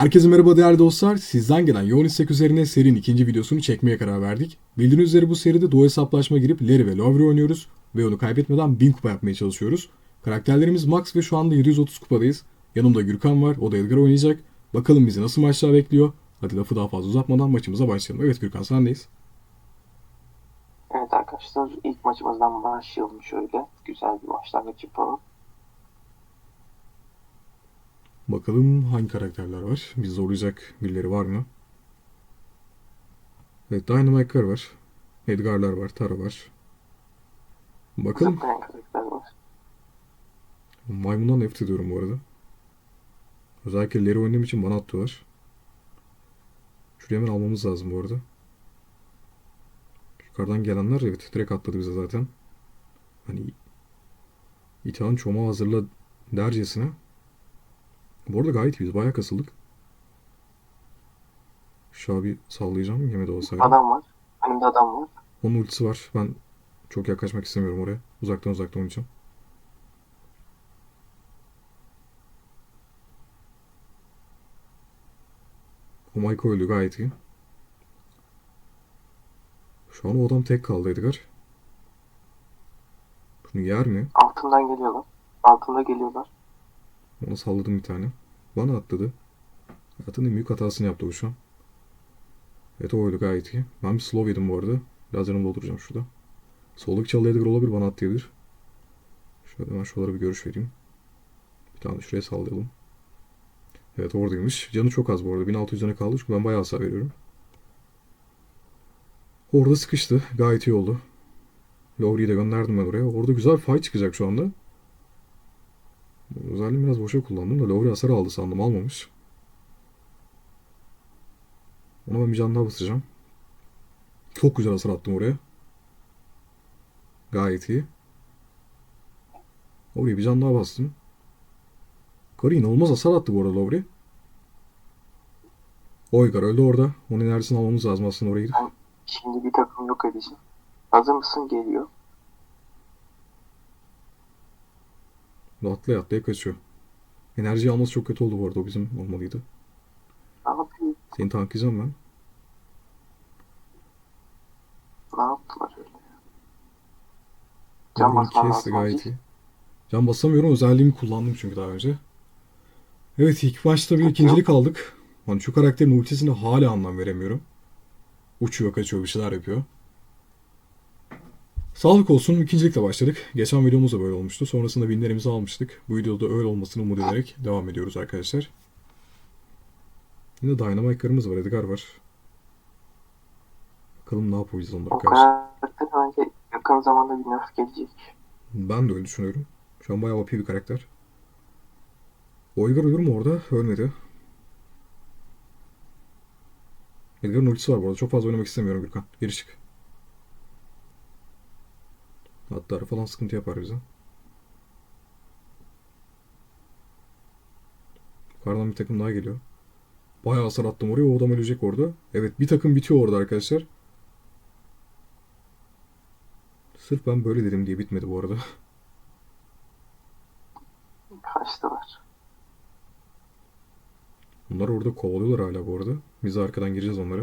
Herkese merhaba değerli dostlar. Sizden gelen yoğun istek üzerine serinin ikinci videosunu çekmeye karar verdik. Bildiğiniz üzere bu seride doğu hesaplaşma girip Larry ve Lowry oynuyoruz ve onu kaybetmeden 1000 kupa yapmaya çalışıyoruz. Karakterlerimiz Max ve şu anda 730 kupadayız. Yanımda Gürkan var, o da Edgar oynayacak. Bakalım bizi nasıl maçlar bekliyor. Hadi lafı daha fazla uzatmadan maçımıza başlayalım. Evet Gürkan sendeyiz. Evet arkadaşlar ilk maçımızdan başlayalım şöyle. Güzel bir başlangıç yapalım. Bakalım hangi karakterler var? Bizi zorlayacak birileri var mı? Evet Dynamite'lar var. Edgar'lar var, Tara var. Bakalım. Maymundan nefret ediyorum bu arada. Özellikle Larry oynadığım için bana attılar. Şuraya hemen almamız lazım bu arada. Yukarıdan gelenler evet direkt atladı bize zaten. Hani İtağın çomağı hazırla dercesine. Bu arada gayet iyiyiz. Bayağı kasıldık. Şu abi sallayacağım yemedi olsaydı. Adam var. Önümde adam var. Onun ultisi var. Ben çok yaklaşmak istemiyorum oraya. Uzaktan uzaktan oynayacağım. O Mike öldü gayet iyi. Şu an o adam tek kaldı Edgar. Bunu yer mi? Altından geliyorlar. Altında geliyorlar. Ona salladım bir tane. Bana atladı. Hayatının en büyük hatasını yaptı o şu an. Evet o öldü gayet iyi. Ben bir slow yedim bu arada. Lazerimi dolduracağım şurada. Soldaki çalı Edgar olabilir bana atlayabilir. Şöyle ben şuralara bir görüş vereyim. Bir tane şuraya sallayalım. Evet oradaymış. Canı çok az bu arada. 1600 canı kaldı çünkü ben bayağı hasar veriyorum. Orada sıkıştı. Gayet iyi oldu. Lowry'i de gönderdim ben oraya. Orada güzel bir fight çıkacak şu anda. Özelliğimi biraz boşa kullandım da Lowry hasar aldı sandım. Almamış. Ona ben bir can daha basacağım. Çok güzel hasar attım oraya. Gayet iyi. Oraya bir can daha bastım. Karı inanılmaz hasar attı bu arada Lowry. Oygar öldü orada. Onun enerjisini almamız lazım aslında oraya gidip. Şimdi bir takım yok edeceğim. Hazır mısın? Geliyor. Atlaya atlaya kaçıyor. Enerji alması çok kötü oldu bu arada. O bizim olmalıydı. Ne yapıyor? Seni tanklayacağım ben. Ne yaptılar öyle? Can basman kesti gayet iyi. Can basamıyorum. Özelliğimi kullandım çünkü daha önce. Evet ilk başta bir ikincilik aldık. Hani şu karakterin ultisine hala anlam veremiyorum. Uçuyor, kaçıyor, bir şeyler yapıyor. Sağlık olsun. ikincilikle başladık. Geçen videomuz da böyle olmuştu. Sonrasında binlerimizi almıştık. Bu videoda öyle olmasını umut ederek devam ediyoruz arkadaşlar. Yine Dynamite'larımız var. Edgar var. Bakalım ne yapacağız onlara karşı. bence yakın zamanda bir nerf gelecek. Ben de öyle düşünüyorum. Şu an bayağı OP bir karakter. Oygar ölür mü orada? Ölmedi. Edgar'ın ultisi var bu arada. Çok fazla oynamak istemiyorum Gürkan. Geri çık. Hatta falan sıkıntı yapar bize. Yukarıdan bir takım daha geliyor. Bayağı hasar attım oraya. O adam ölecek orada. Evet bir takım bitiyor orada arkadaşlar. Sırf ben böyle dedim diye bitmedi bu arada. Kaçtılar. Bunlar orada kovalıyorlar hala bu arada. Biz de arkadan gireceğiz onlara.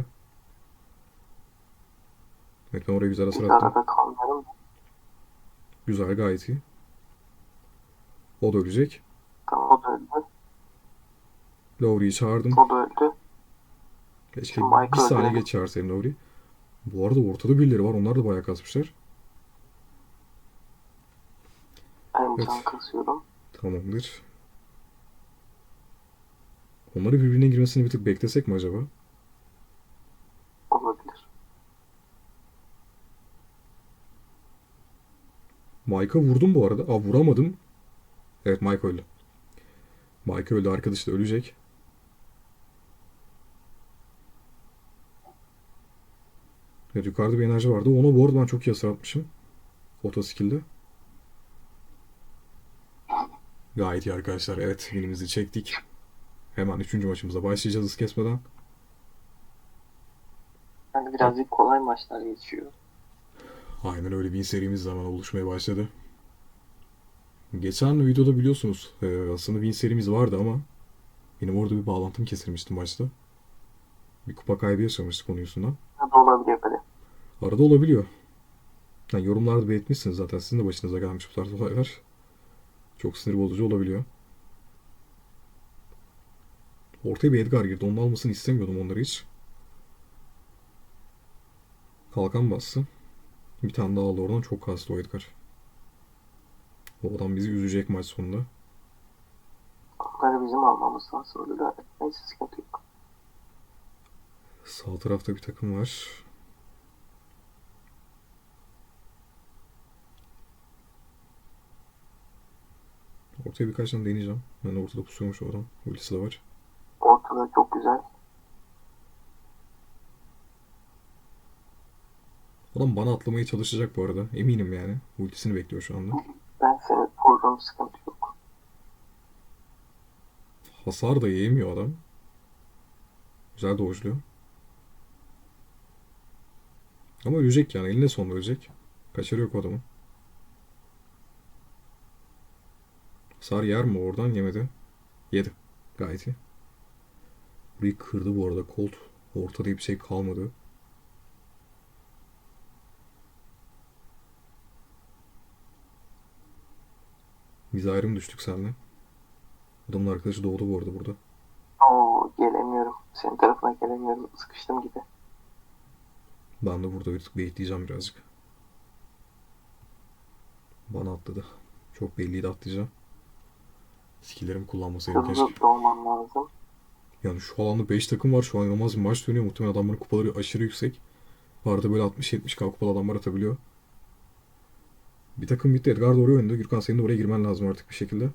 Evet ben oraya güzel hasar attım. arada kalmayalım. Güzel gayet iyi. O da ölecek. O da öldü. Lowry'i çağırdım. O da öldü. Keşke Michael bir saniye öldürelim. geç çağırsaydım Lowry'i. Bu arada ortada birileri var. Onlar da bayağı kasmışlar. Ben Evet. can kasıyorum. Tamamdır. Onları birbirine girmesini bir tık beklesek mi acaba? Olabilir. Mike'a vurdum bu arada. Aa vuramadım. Evet Mike öldü. Mike öldü. Arkadaş da ölecek. Evet yukarıda bir enerji vardı. Ona bu arada ben çok iyi hasar atmışım. Otoskill'de. Gayet iyi arkadaşlar. Evet winimizi çektik. Hemen üçüncü maçımıza başlayacağız hız kesmeden. Yani birazcık kolay maçlar geçiyor. Aynen öyle win serimiz zaman oluşmaya başladı. Geçen videoda biliyorsunuz e, aslında win serimiz vardı ama Benim orada bir bağlantım kesilmişti maçta. Bir kupa kaybı yaşamıştık onun yüzünden. De olabiliyor böyle. Arada olabiliyor. Yani yorumlarda belirtmişsiniz zaten. Sizin de başınıza gelmiş bu tarz olaylar. Çok sinir bozucu olabiliyor. Ortaya bir Edgar girdi. Onun almasını istemiyordum onları hiç. Kalkan bastı. Bir tane daha aldı oradan. Çok kastı o Edgar. O adam bizi üzecek maç sonunda. Onları bizim almamız lazım. Da. Neyse sıkıntı yok. Sağ tarafta bir takım var. Ortaya birkaç tane deneyeceğim. Yani ortada pusuyormuş o adam. Ultisi de var. Ortada çok güzel. Adam bana atlamaya çalışacak bu arada. Eminim yani. Ultisini bekliyor şu anda. Ben seni korurum sıkıntı yok. Hasar da yiyemiyor adam. Güzel dojluyor. Ama ölecek yani. Eline sonunda ölecek. Kaçarı yok o adamın. Hasar yer mi oradan? Yemedi. Yedi. Gayet iyi. Burayı kırdı bu arada. Colt. Ortada bir şey kalmadı. Biz ayrı mı düştük seninle? Adamın arkadaşı doğdu bu arada burada. Oo gelemiyorum. Senin tarafına gelemiyorum. Sıkıştım gibi. Ben de burada bir tık bekleyeceğim birazcık. Bana atladı. Çok belliydi atlayacağım. Skillerimi kullanmasaydım keşke. Hızlı doğman lazım. Yani şu alanda 5 takım var. Şu an inanılmaz bir maç dönüyor. Muhtemelen adamların kupaları aşırı yüksek. Arada böyle 60-70k kupalı adamlar atabiliyor. Bir takım bitti. Edgar doğru önde. Gürkan senin de oraya girmen lazım artık bir şekilde.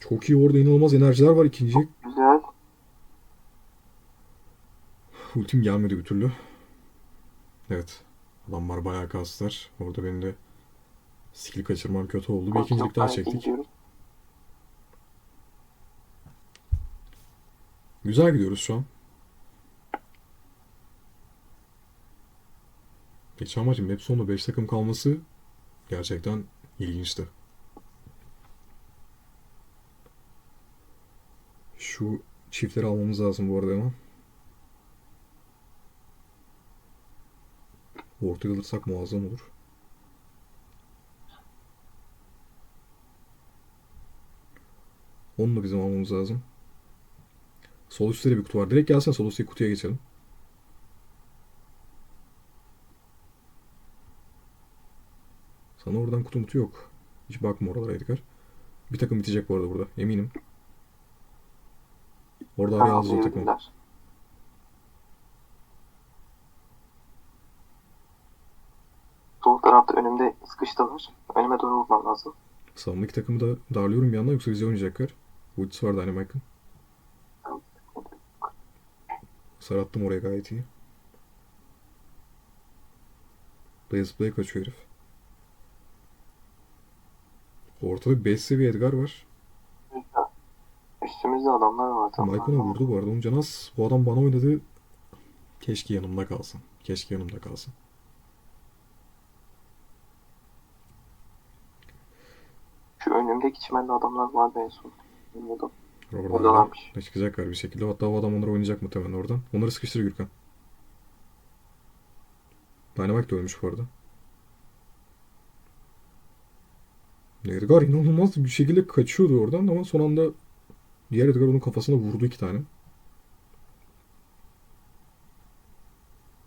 Çok iyi orada inanılmaz enerjiler var ikinciye. Güzel. Ultim gelmedi bir türlü. Evet. Adamlar bayağı kastılar. Orada benim de skill kaçırmam kötü oldu. Bir ikincilik daha çektik. Güzel gidiyoruz şu an. Geçen maçın hep sonunda 5 takım kalması gerçekten ilginçti. Şu çiftleri almamız lazım bu arada hemen. Ortaya alırsak muazzam olur. Onu da bizim almamız lazım. Sol üstte bir kutu var. Direkt gelsen sol üstteki kutuya geçelim. Sana oradan kutu mutu yok. Hiç bakma oralara Edgar. Bir takım bitecek bu arada burada. Eminim. Orada araya Tamam o takımı. yürüdüler. Sol tarafta önümde sıkıştılar. Önüme doğru vurmam lazım. Sağımdaki takımı da darlıyorum bir yandan yoksa bize oynayacaklar. Ultisi var Dynamite'ın. Sarattım oraya gayet iyi. Blaze Play kaçıyor herif. Ortada 5 seviye Edgar var. Üstümüzde adamlar var. tamam. Maicon'a vurdu bu arada. Onun canı az. Bu adam bana oynadı. Keşke yanımda kalsın. Keşke yanımda kalsın. Şu önümdeki çimende adamlar vardı en son. Bilmiyordum. Oradan da çıkacaklar bir şekilde. Hatta o adam onları oynayacak muhtemelen oradan. Onları sıkıştır Gürkan. Dynamite de ölmüş bu arada. Edgar inanılmaz bir şekilde kaçıyordu oradan ama son anda diğer Edgar onun kafasına vurdu iki tane.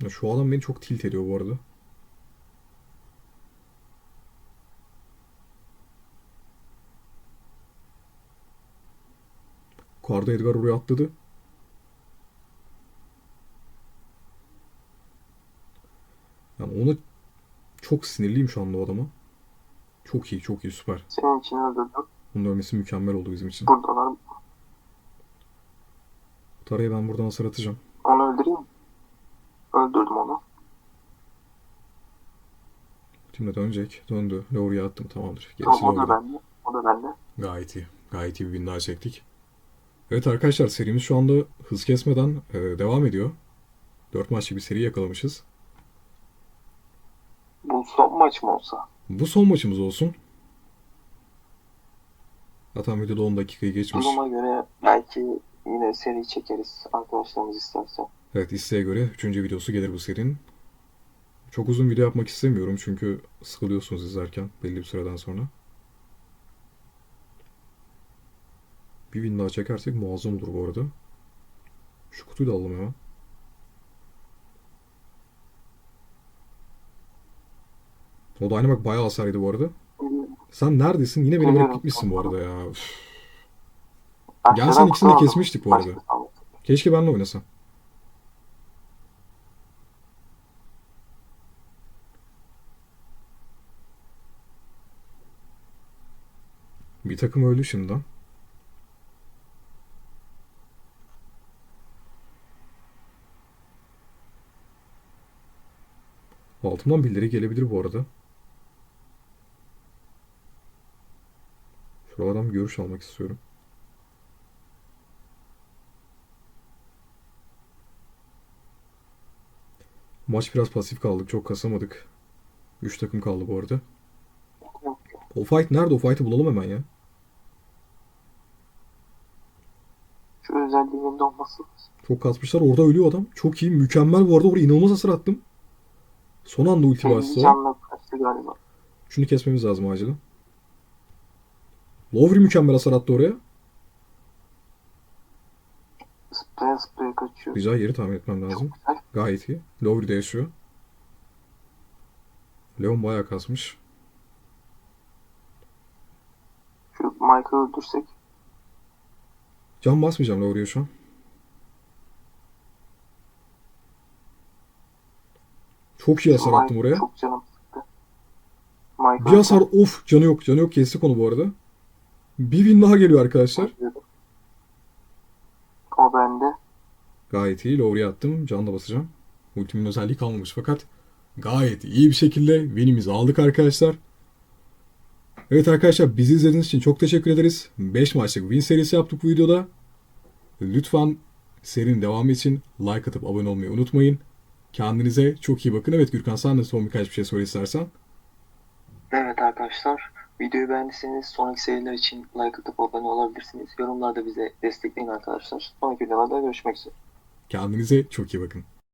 Ya şu adam beni çok tilt ediyor bu arada. Yukarıda Edgar oraya atladı. Yani ona çok sinirliyim şu anda o adama. Çok iyi, çok iyi, süper. Senin için öldürdüm. Onun ölmesi mükemmel oldu bizim için. Buradalar. Tarayı ben buradan hasar atacağım. Onu öldüreyim mi? Öldürdüm onu. Timle dönecek. Döndü. Lower'ya attım. Tamamdır. Gerisi Tamam o da bende. O da bende. Gayet iyi. Gayet iyi bir win daha çektik. Evet arkadaşlar serimiz şu anda hız kesmeden e, devam ediyor. 4 maçlı bir seri yakalamışız. Bu son maç mı olsa? Bu son maçımız olsun. Zaten videoda 10 dakikayı geçmiş. Duruma göre belki yine seri çekeriz arkadaşlarımız isterse. Evet isteğe göre 3. videosu gelir bu serinin. Çok uzun video yapmak istemiyorum çünkü sıkılıyorsunuz izlerken belli bir süreden sonra. Bir win daha çekersek muazzam olur bu arada. Şu kutuyu da alalım hemen. O da aynı bak bayağı hasar yedi bu arada. Sen neredesin? Yine beni bırakıp gitmişsin bu arada ya. Üf. Gelsen ikisini de kesmiştik bu arada. Keşke benle oynasam. Bir takım öldü şimdiden. Altımdan birileri gelebilir bu arada. Şuralardan bir görüş almak istiyorum. Maç biraz pasif kaldık. Çok kasamadık. 3 takım kaldı bu arada. O fight nerede? O fight'ı bulalım hemen ya. Şu özelliğinin de olması. Çok kasmışlar. Orada ölüyor adam. Çok iyi. Mükemmel bu arada. Oraya inanılmaz hasar attım. Son anda ulti bastı. galiba. Şunu kesmemiz lazım acilen. Lowry mükemmel hasar attı oraya. Kaçıyor. Güzel yeri tahmin etmem lazım. Gayet iyi. Lowry de yaşıyor. Leon bayağı kasmış. Şu Mike'ı öldürsek. Can basmayacağım Lowry'e şu an. Çok iyi hasar attım oraya. Çok canım. Mike Bir hasar of canı yok. Canı yok kestik onu bu arada. Bir win daha geliyor arkadaşlar. O bende. Gayet iyi. Lowry'e attım. Can da basacağım. Ultimin özelliği kalmamış fakat gayet iyi bir şekilde winimizi aldık arkadaşlar. Evet arkadaşlar bizi izlediğiniz için çok teşekkür ederiz. 5 maçlık win serisi yaptık bu videoda. Lütfen serinin devamı için like atıp abone olmayı unutmayın. Kendinize çok iyi bakın. Evet Gürkan sen de son birkaç bir şey söyle istersen. Evet arkadaşlar. Videoyu beğendiyseniz sonraki seriler için like atıp abone olabilirsiniz. Yorumlarda bize destekleyin arkadaşlar. Sonraki videolarda görüşmek üzere. Kendinize çok iyi bakın.